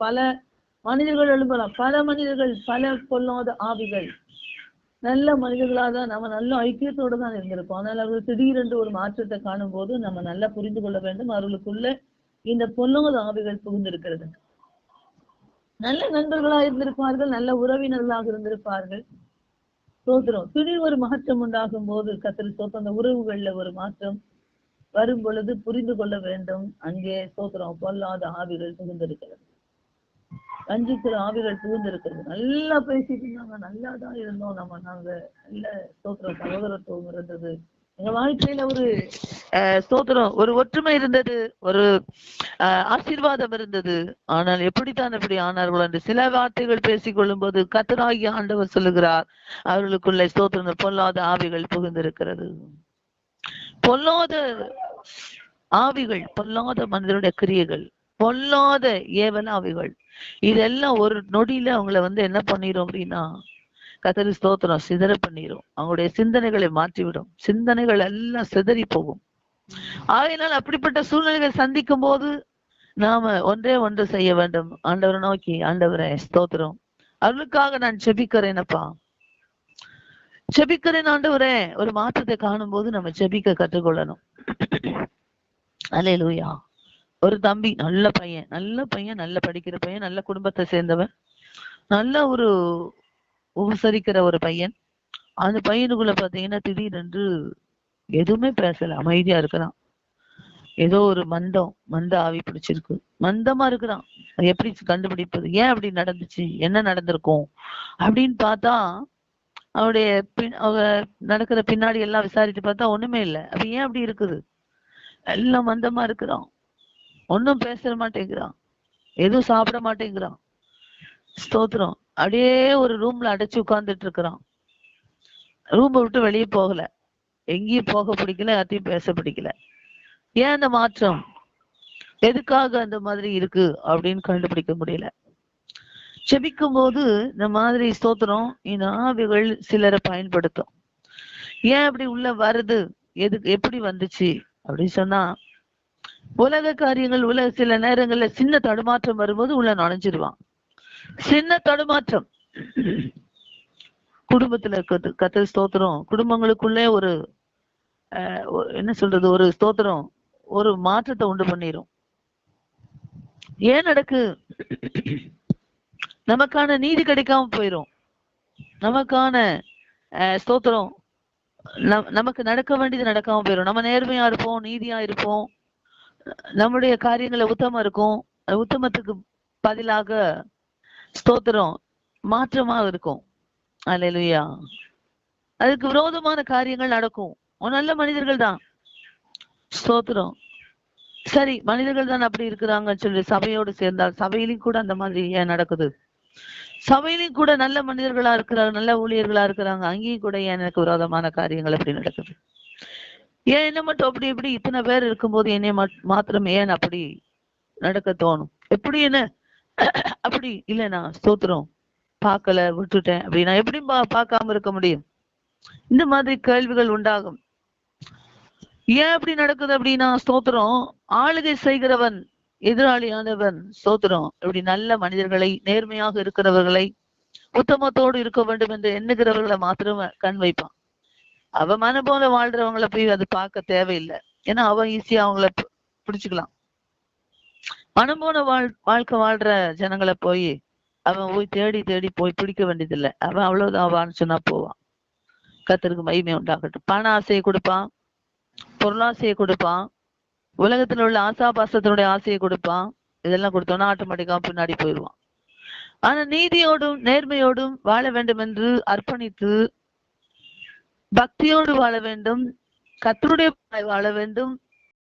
பல மனிதர்கள் எழும்பலாம். பல மனிதர்கள் பல கொல்லாத ஆவிகள். நல்ல மனிதர்களாக தான் நம்ம நல்ல ஐக்கியத்தோடு தான் இருந்திருப்போம் ஆனால் அவர்கள் திடீரென்று ஒரு மாற்றத்தை காணும் போது நம்ம நல்லா புரிந்து கொள்ள வேண்டும். அவர்களுக்குள்ள இந்த பொல்லாத ஆவிகள் புகுந்திருக்கிறது. நல்ல நண்பர்களாக இருந்திருப்பார்கள் நல்ல உறவினர்களாக இருந்திருப்பார்கள். சோதரம் திடீர் ஒரு மாற்றம் உண்டாகும் போது கத்திரி சோத்திரம் அந்த உறவுகள்ல ஒரு மாற்றம் வரும் பொழுது புரிந்து கொள்ள வேண்டும். அங்கே சோத்திரம் பொல்லாத ஆவிகள் புகுந்திருக்கிறது. வஞ்சிக்கிற ஆவிகள் புகுந்திருக்கிறது. நல்லா பேசிட்டு இருந்தாங்க. நல்லா தான் இருந்தோம் நம்ம. நாங்க நல்ல சோத்திரம் சகோதரத்துவம் இருந்தது. எங்க வாழ்க்கையில ஒரு ஸ்தோத்திரம். ஒரு ஒற்றுமை இருந்தது. ஒரு ஆசீர்வாதம் இருந்தது. ஆனால் எப்படித்தான் இப்படி ஆனார்கள் என்று சில வார்த்தைகள் பேசிக் கொள்ளும் போது கத்தராகி ஆண்டவர் சொல்லுகிறார். அவர்களுக்குள்ளே ஸ்தோத்திரம் பொல்லாத ஆவிகள் புகுந்திருக்கிறது. பொல்லாத ஆவிகள் பொல்லாத மனிதனுடைய கிரியைகள். பொல்லாத ஏவல் அவைகள். இதெல்லாம் ஒரு நொடியில அவங்கள வந்து என்ன பண்ணிரும் அப்படின்னா கத்தரி ஸ்தோத்திரம் சிதற பண்ணிரும். அவங்களுடைய சிந்தனைகளை மாற்றிவிடும். சிந்தனைகள் எல்லாம் சிதறி போகும். ஆகையினால் அப்படிப்பட்ட சூழ்நிலைகள் சந்திக்கும் போது நாம ஒன்றே ஒன்று செய்ய வேண்டும். ஆண்டவரை நோக்கி ஆண்டவரே ஸ்தோத்திரம். அவர்களுக்காக நான் செபிக்கிறேனப்பா செபிக்கிறேன் ஆண்டவரே. ஒரு மாற்றத்தை காணும் போது நம்ம செபிக்க கற்றுக்கொள்ளணும். அல்லேலூயா ஒரு தம்பி நல்ல பையன் நல்ல பையன் நல்ல படிக்கிற பையன் நல்ல குடும்பத்தை சேர்ந்தவன் நல்ல ஒரு உபசரிக்கிற ஒரு பையன். அந்த பையனுக்குள்ள பாத்தீங்கன்னா திடீரென்று எதுவுமே பேசல அமைதியா இருக்கிறான். ஏதோ ஒரு மந்தம் மந்த ஆவி பிடிச்சிருக்கு. மந்தமா இருக்கிறான். அது எப்படி கண்டுபிடிப்பது? ஏன் அப்படி நடந்துச்சு? என்ன நடந்திருக்கும்? அப்படின்னு பார்த்தா அவருடைய பின் அவ நடக்கிற பின்னாடி எல்லாம் விசாரிச்சு பார்த்தா ஒண்ணுமே இல்லை. அப்ப ஏன் அப்படி இருக்குது? எல்லாம் மந்தமா இருக்கிறான். ஒண்ணும் பேச மாட்டேங்கிறான். எதுவும் சாப்பிட மாட்டேங்கிறான். ஸ்தோத்திரம். அப்படியே ஒரு ரூம்ல அடைச்சு உட்கார்ந்துட்டு இருக்கிறான். ரூமை விட்டு வெளியே போகல. எங்கேயும் போக பிடிக்கல யார்ட்டையும் பேச பிடிக்கல. ஏன் அந்த மாற்றம்? எதுக்காக அந்த மாதிரி இருக்கு அப்படின்னு கண்டுபிடிக்க முடியல. செபிக்கும் போது இந்த மாதிரி ஸ்தோத்திரம் இந்த ஆவிகள் சிலரை பயன்படுத்தும். ஏன் அப்படி உள்ள வருது? எதுக்கு எப்படி வந்துச்சு? அப்படின்னு சொன்னா உலக காரியங்கள் உலக சில நேரங்கள்ல சின்ன தடுமாற்றம் வரும்போது உள்ள நுழைஞ்சிருவான். சின்ன தடுமாற்றம். குடும்பத்துல இருக்கிறது கத்த ஸ்தோத்திரம். குடும்பங்களுக்குள்ளே ஒரு அஹ், என்ன சொல்றது? ஒரு ஸ்தோத்திரம். ஒரு மாற்றத்தை உண்டு பண்ணிரும். ஏன் நடக்கு? நமக்கான நீதி கிடைக்காம போயிரும். நமக்கான அஹ், ஸ்தோத்திரம். நம்- நமக்கு நடக்க வேண்டியது நடக்காம போயிரும். நம்ம நேர்மையா இருப்போம் நீதியா இருப்போம். நம்முடைய காரியங்களை உத்தமம் இருக்கும். உத்தமத்துக்கு பதிலாக ஸ்தோத்திரம் மாற்றமாக இருக்கும். அல்லேலூயா. அதுக்கு விரோதமான காரியங்கள் நடக்கும். நல்ல மனிதர்கள் தான். ஸ்தோத்திரம். சரி மனிதர்கள் தான் அப்படி இருக்கிறாங்கன்னு சொல்லி சபையோடு சேர்ந்தால் சபையிலும் கூட அந்த மாதிரி ஏன் நடக்குது? சபையிலும் கூட நல்ல மனிதர்களா இருக்கிறாங்க நல்ல ஊழியர்களா இருக்கிறாங்க. அங்கேயும் கூட ஏன் எனக்கு விரோதமான காரியங்கள் அப்படி நடக்குது? ஏன் என்ன மட்டும் அப்படி இப்படி இத்தனை பேர் இருக்கும்போது என்னை மாத்திரம் ஏன் அப்படி நடக்க தோணும்? எப்படி என்ன? அப்படி இல்லைண்ணா ஸ்தோத்திரம் பார்க்கல விட்டுட்டேன் அப்படின்னா எப்படி பா பார்க்காம இருக்க முடியும்? இந்த மாதிரி கேள்விகள் உண்டாகும். ஏன் அப்படி நடக்குது அப்படின்னா ஸ்தோத்திரம் ஆளுகை செய்கிறவன் எதிராளியானவன் ஸ்தோத்திரம். இப்படி நல்ல மனிதர்களை நேர்மையாக இருக்கிறவர்களை உத்தமத்தோடு இருக்க வேண்டும் என்று எண்ணுகிறவர்களை மாத்திரம் கண் வைப்பான். அவ மன போல வாழ்றவங்கள போய் அது பார்க்க தேவையில்லை. ஏன்னா அவன் ஈஸியா அவங்கள பிடிச்சுக்கலாம். மனம் போன வாழ் வாழ்க்கை வாழ்ற ஜனங்களை போய் அவன் போய் தேடி தேடி போய் பிடிக்க வேண்டியதில்லை. அவன் அவ்வளவுதான் அவான்னு சொன்னா போவான் கத்தருக்கு மகிமை உண்டாகட்டும். பண ஆசையை கொடுப்பான். பொருளாசையை கொடுப்பான். உலகத்துல உள்ள ஆசாபாசத்தினுடைய ஆசையை கொடுப்பான். இதெல்லாம் கொடுத்தோன்னா ஆட்டோமேட்டிக்கா பின்னாடி போயிடுவான். ஆனா நீதியோடும் நேர்மையோடும் வாழ வேண்டும் என்று அர்ப்பணித்து பக்தியோடு வாழ வேண்டும் கத்தருடைய வாழ வேண்டும்